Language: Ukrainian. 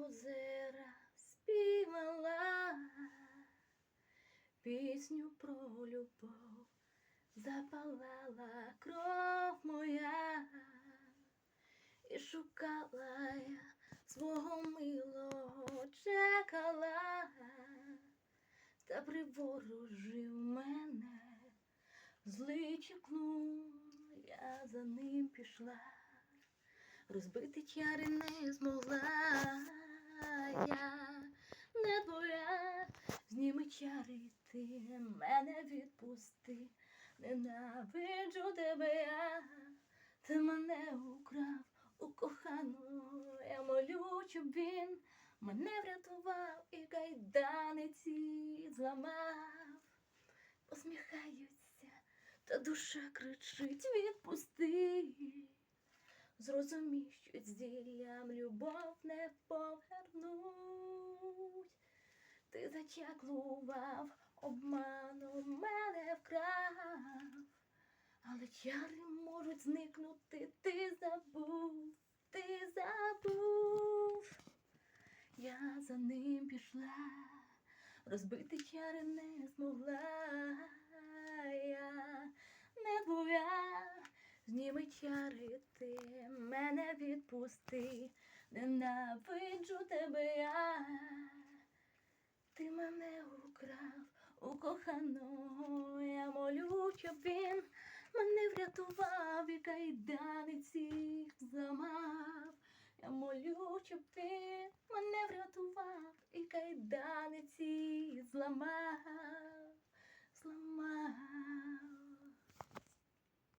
озера співала пісню про любов, запалала кров моя, і шукала я свого милого, чекала, та приворожив мене. Злий я за ним пішла, розбити чари не змогла зніми чари ти, мене відпусти, ненавиджу тебе я, ти мене украв у кохану, я молю, щоб він мене врятував і кайданиці зламав посміхаються, та душа кричить відпусти. Зрозумій, що зіллям любов не повернуть. Зачаклував, обманом мене вкрав, але чари можуть зникнути, ти забув, ти забув. Я за ним пішла розбити чари не змогла. Я, не твоя, зніми чари ти, мене відпусти, ненавиджу тебе я, мене украв у коханого, я молю, щоб він мене врятував і кайданиці зламав. Я молю, щоб він мене врятував і кайданиці зламав.